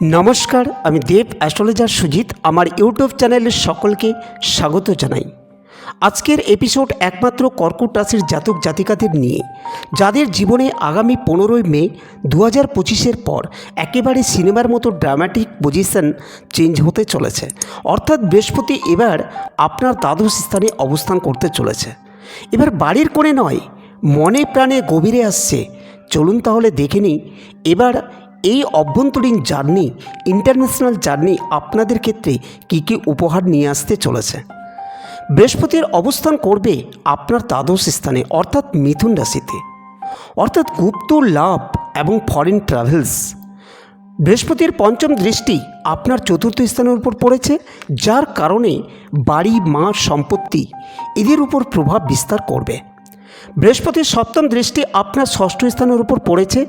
নমস্কার, আমি দেব অ্যাস্ট্রোলজার সুজিত, আমার ইউটিউব চ্যানেলের সকলকে স্বাগত জানাই। আজকের এপিসোড একমাত্র কর্কট রাশির জাতক জাতিকাদের নিয়ে, যাদের জীবনে আগামী পনেরোই মে দু হাজার পঁচিশের পর একেবারে সিনেমার মতো ড্রামাটিক পজিশন চেঞ্জ হতে চলেছে। অর্থাৎ বৃহস্পতি এবার আপনার দ্বাদশ স্থানে অবস্থান করতে চলেছে। এবার বাড়ির কোণে নয়, মনে প্রাণে গভীরে আসছে। চলুন তাহলে দেখে নিই, এবার এই অভ্যন্তরীণ জার্নি ইন্টারন্যাশনাল জার্নি আপনাদের ক্ষেত্রে কী কী উপহার নিয়ে আসতে চলেছে? বৃহস্পতির অবস্থান করবে আপনার দ্বাদশ স্থানে, অর্থাৎ মিথুন রাশিতে। অর্থাৎ গুপ্ত লাভ এবং ফরেন ট্রাভেলস বৃহস্পতির পঞ্চম দৃষ্টি আপনার চতুর্থ স্থানের উপর পড়েছে, যার কারণে বাড়ি, মা, সম্পত্তি এদের উপর প্রভাব বিস্তার করবে। বৃহস্পতির সপ্তম দৃষ্টি আপনার ষষ্ঠ স্থানের উপর পড়েছে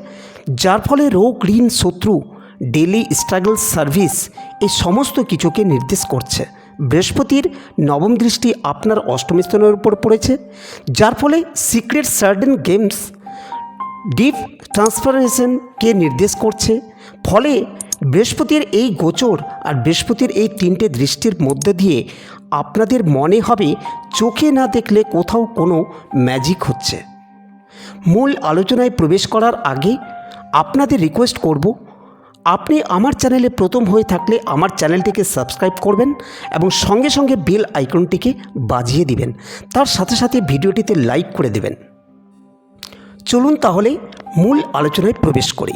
যার ফলে রোগ, ঋণ, শত্রু ডেলি স্ট্রাগল সার্ভিস এই সমস্ত কিছুকে নির্দেশ করছে। বৃহস্পতির নবম দৃষ্টি আপনার অষ্টম স্থানের উপর পড়েছে, যার ফলে সিক্রেট সার্ডেন গেমস ডিপ ট্রান্সফরমেশনকে নির্দেশ করছে। ফলে বৃহস্পতির এই গোচর আর বৃহস্পতির এই তিনটে দৃষ্টির মধ্যে দিয়ে আপনাদের মনে হবে চোখে না দেখলে কোথাও কোনো ম্যাজিক হচ্ছে। মূল আলোচনায় প্রবেশ করার আগে আপনাদের রিকোয়েস্ট করব, আপনি আমার চ্যানেলে প্রথম হয়ে থাকলে আমার চ্যানেলটিকে সাবস্ক্রাইব করবেন এবং সঙ্গে সঙ্গে বেল আইকনটিকে বাজিয়ে দিবেন। তার সাথে সাথে ভিডিওটিতে লাইক করে দেবেন। চলুন তাহলে মূল আলোচনায় প্রবেশ করি।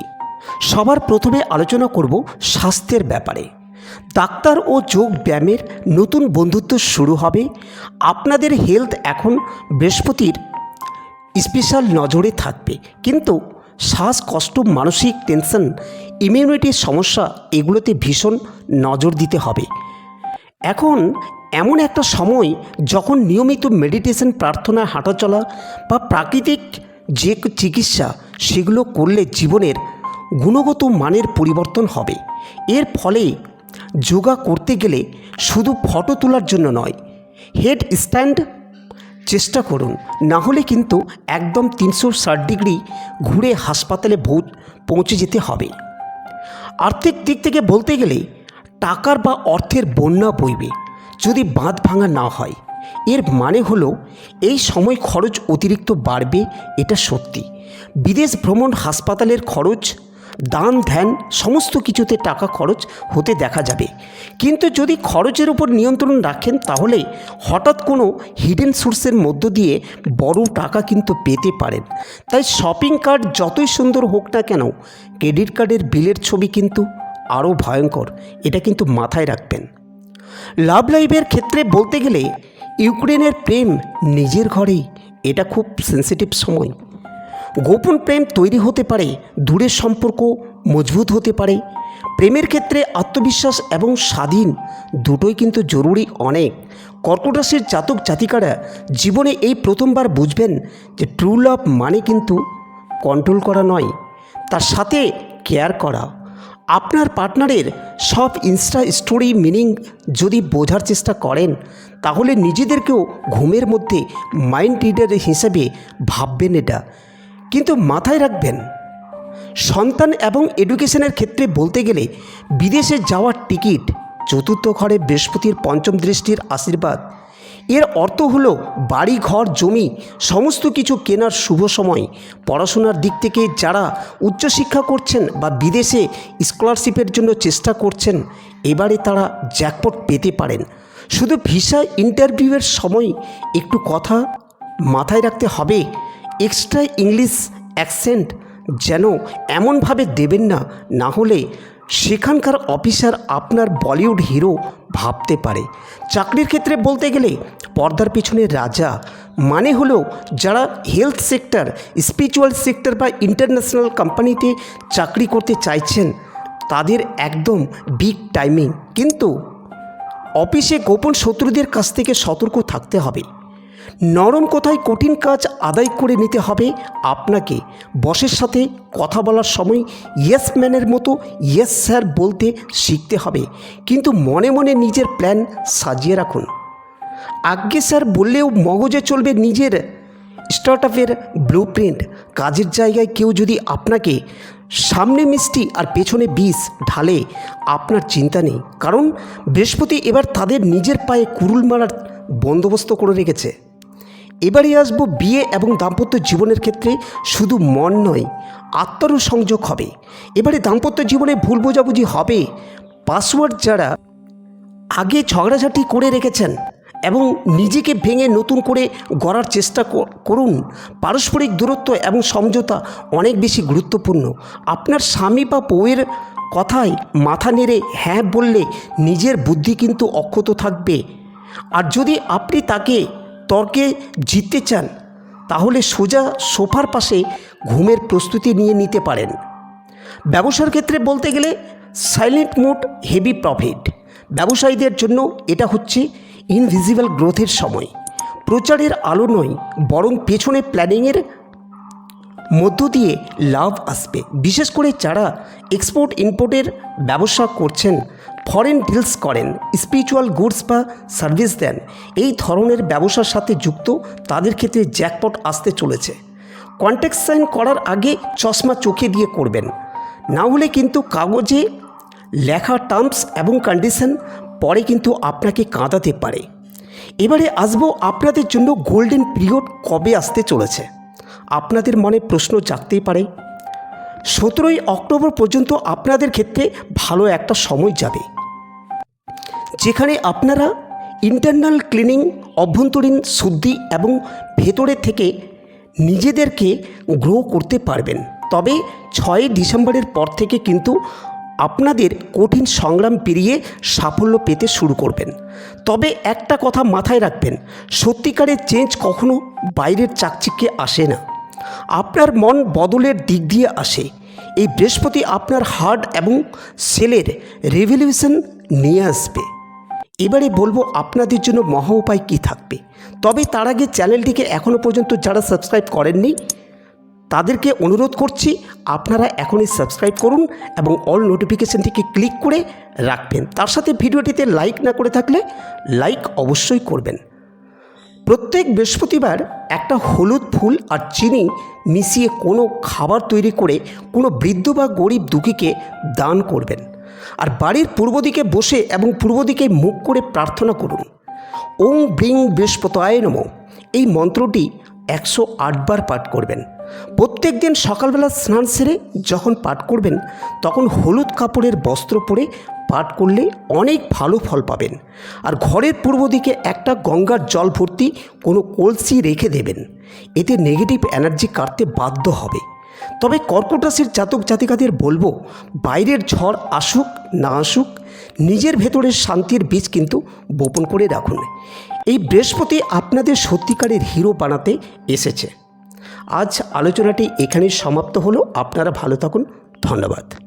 সবার প্রথমে আলোচনা করব স্বাস্থ্যের ব্যাপারে। ডাক্তার ও যোগ ব্যায়ামের নতুন বন্ধুত্ব শুরু হবে। আপনাদের হেলথ এখন বৃহস্পতির স্পেশাল নজরে থাকবে। কিন্তু শ্বাসকষ্ট, মানসিক টেনশন ইমিউনিটির সমস্যা এগুলোতে ভীষণ নজর দিতে হবে। এখন এমন একটা সময় যখন নিয়মিত মেডিটেশন প্রার্থনা হাঁটাচলা বা প্রাকৃতিক যে চিকিৎসা সেগুলো করলে জীবনের গুণগত মানের পরিবর্তন হবে। এর ফলে যোগা করতে গেলে শুধু ফটো তোলার জন্য নয় হেড স্ট্যান্ড চেষ্টা করুন। না হলে কিন্তু একদম তিনশো ষাট ডিগ্রি ঘুরে হাসপাতালে ভূত পৌঁছে যেতে হবে। আর্থিক দিক থেকে বলতে গেলে টাকার বা অর্থের বন্যা বইবে, যদি বাঁধ ভাঙা না হয়। এর মানে হলো এই সময় খরচ অতিরিক্ত বাড়বে, এটা সত্যি। বিদেশ ভ্রমণ হাসপাতালের খরচ দান, ধ্যান, সমস্ত কিছুতে টাকা খরচ হতে দেখা যাবে। কিন্তু যদি খরচের উপর নিয়ন্ত্রণ রাখেন, তাহলে হঠাৎ কোনো হিডেন সোর্সের মধ্য দিয়ে বড় টাকা কিন্তু পেতে পারেন। তাই শপিং কার্ড যতই সুন্দর হোক না কেন ক্রেডিট কার্ডের বিলের ছবি কিন্তু আরও ভয়ঙ্কর। এটা কিন্তু মাথায় রাখবেন। লাভ লাইফের ক্ষেত্রে বলতে গেলে, ইউক্রেনের প্রেম নিজের ঘরেই। এটা খুব সেন্সিটিভ সময়। গোপন প্রেম তৈরি হতে পারে, দূরের সম্পর্ক মজবুত হতে পারে। প্রেমের ক্ষেত্রে আত্মবিশ্বাস এবং স্বাধীন দুটোই কিন্তু জরুরি অনেক। কর্কট রাশির জাতক জাতিকারা জীবনে এই প্রথমবার বুঝবেন যে ট্রু লাভ মানে কিন্তু কন্ট্রোল করা নয়, তার সাথে কেয়ার করা। আপনার পার্টনারের সব ইনস্টা স্টোরি মিনিং যদি বোঝার চেষ্টা করেন, তাহলে নিজেদেরকেও ঘুমের মধ্যে মাইন্ড রিডার হিসেবে ভাববেন এটা। কিন্তু মাথায় রাখবেন, সন্তান এবং এডুকেশনের ক্ষেত্রে বলতে গেলে বিদেশে যাওয়ার টিকিট চতুর্থ ঘরে বৃহস্পতির পঞ্চম দৃষ্টির আশীর্বাদ। এর অর্থ হলো বাড়ি, ঘর, জমি, সমস্ত কিছু কেনার শুভ সময়। পড়াশোনার দিক থেকে যারা উচ্চশিক্ষা করছেন বা বিদেশে স্কলারশিপের জন্য চেষ্টা করছেন, এবারে তারা জ্যাকপট পেতে পারেন। শুধু ভিসা ইন্টারভিউয়ের সময় একটু কথা মাথায় রাখতে হবে। এক্সট্রা ইংলিশ অ্যাকসেন্ট যেন এমনভাবে দেবেন না না হলে সেখানকার অফিসার আপনার বলিউড হিরো ভাবতে পারে। চাকরির ক্ষেত্রে বলতে গেলে পর্দার পিছনে রাজা মানে হলো যারা হেলথ সেক্টর স্পিরিচুয়াল সেক্টর বা ইন্টারন্যাশনাল কোম্পানিতে চাকরি করতে চাইছেন, তাদের একদম বিগ টাইমিং কিন্তু অফিসে গোপন শত্রুদের কাছ থেকে সতর্ক থাকতে হবে। নরম কথায় কঠিন কাজ আদায় করে নিতে হবে আপনাকে। বসের সাথে কথা বলার সময় ইয়েস ম্যানের মতো ইয়েস স্যার বলতে শিখতে হবে। কিন্তু মনে মনে নিজের প্ল্যান সাজিয়ে রাখুন। আজ্ঞে স্যার বললেও মগজে চলবে নিজের স্টার্ট আপের ব্লু প্রিন্ট কাজের জায়গায় কেউ যদি আপনাকে সামনে মিষ্টি আর পেছনে বিষ ঢালে, আপনার চিন্তা নেই। কারণ বৃহস্পতি এবার তাদের নিজের পায়ে কুরুল মারার বন্দোবস্ত করে রেখেছে। এবারে আসব বিয়ে এবং দাম্পত্য জীবনের ক্ষেত্রে শুধু মন নয়, আত্মারও সংযোগ হবে। এবারে দাম্পত্য জীবনে ভুল বোঝাবুঝি হবে। পাসওয়ার্ড যারা আগে ঝগড়াঝাটি করে রেখেছেন এবং নিজেকে ভেঙে নতুন করে গড়ার চেষ্টা করুন, পারস্পরিক দূরত্ব এবং সমঝোতা অনেক বেশি গুরুত্বপূর্ণ। আপনার স্বামী বা বউয়ের কথায় মাথা নেড়ে হ্যাঁ বললে নিজের বুদ্ধি কিন্তু অক্ষত থাকবে। আর যদি আপনি তাকে তর্কে জিততে চান, তাহলে সোজা সোফার পাশে ঘুমের প্রস্তুতি নিয়ে নিতে পারেন। ব্যবসার ক্ষেত্রে বলতে গেলে সাইলেন্ট মোড হেভি প্রফিট ব্যবসায়ীদের জন্য এটা হচ্ছে ইনভিজিবল গ্রোথের সময়। প্রচারের আলো নয়, বরং পেছনে প্ল্যানিংয়ের মধ্য দিয়ে লাভ আসবে। বিশেষ করে যারা এক্সপোর্ট ইম্পোর্টের ব্যবসা করছেন ফরেন ডিলস করেন স্পিরিচুয়াল গুডস বা সার্ভিস দেন। এই ধরনের ব্যবসার সাথে যুক্ত তাদের ক্ষেত্রে জ্যাকপট আসতে চলেছে। কন্ট্যাক্ট সাইন করার আগে চশমা চোখে দিয়ে করবেন। না হলে কিন্তু কাগজে লেখা টার্মস এবং কন্ডিশন পরে কিন্তু আপনাকে কাঁদাতে পারে। এবারে আসব আপনাদের জন্য গোল্ডেন পিরিয়ড কবে আসতে চলেছে? আপনাদের মনে প্রশ্ন জাগতেই পারে। সতেরোই অক্টোবর পর্যন্ত আপনাদের ক্ষেত্রে ভালো একটা সময় যাবে। যেখানে আপনারা ইন্টারনাল ক্লিনিং অভ্যন্তরীণ শুদ্ধি এবং ভেতরে থেকে নিজেদেরকে গ্রো করতে পারবেন। তবে ছয়ই ডিসেম্বরের পর থেকে কিন্তু আপনাদের কঠিন সংগ্রাম পেরিয়ে সাফল্য পেতে শুরু করবেন। তবে একটা কথা মাথায় রাখবেন সত্যিকারের চেঞ্জ কখনো বাইরের চাকচিক্যে আসে না। আপনার মন বদলের দিক দিয়ে আসে। এই বৃহস্পতি আপনার হার্ট এবং সেলের রেভলিউশন নিয়ে আসবে। এবারে বলব আপনাদের জন্য মহা উপায় কী থাকবে? তবে তার আগে চ্যানেলটিকে এখনও পর্যন্ত যারা সাবস্ক্রাইব করেননি, তাদেরকে অনুরোধ করছি আপনারা এখনই সাবস্ক্রাইব করুন এবং অল নোটিফিকেশানটিকে ক্লিক করে রাখবেন। তার সাথে ভিডিওটিতে লাইক না করে থাকলে লাইক অবশ্যই করবেন। প্রত্যেক বৃহস্পতিবার একটা হলুদ ফুল আর চিনি মিশিয়ে কোনো খাবার তৈরি করে কোনো বৃদ্ধ বা গরিব দুঃখীকে দান করবেন। আর বাড়ির পূর্ব দিকে বসে এবং পূর্ব দিকে মুখ করে প্রার্থনা করুন। ওং ব্রিং বৃহস্পতায় নম। এই মন্ত্রটি একশো আটবার পাঠ করবেন। প্রত্যেক দিন সকালবেলা স্নান সেরে যখন পাঠ করবেন, তখন হলুদ কাপড়ের বস্ত্র পরে পাঠ করলে অনেক ভালো ফল পাবেন। আর ঘরের পূর্ব দিকে একটা গঙ্গার জল ভর্তি কোনো কলসি রেখে দেবেন। এতে নেগেটিভ এনার্জি কাটতে বাধ্য হবে। তবে কর্কট রাশির জাতক জাতিকাদের বলব, বাইরের ঝড় আসুক, না আসুক, নিজের ভেতরের শান্তির বীজ কিন্তু বপন করে রাখুন। এই বৃহস্পতি আপনাদের সত্যিকারের হিরো বানাতে এসেছে। আজ আলোচনাটি এখানেই সমাপ্ত হলো। আপনারা ভালো থাকুন। ধন্যবাদ।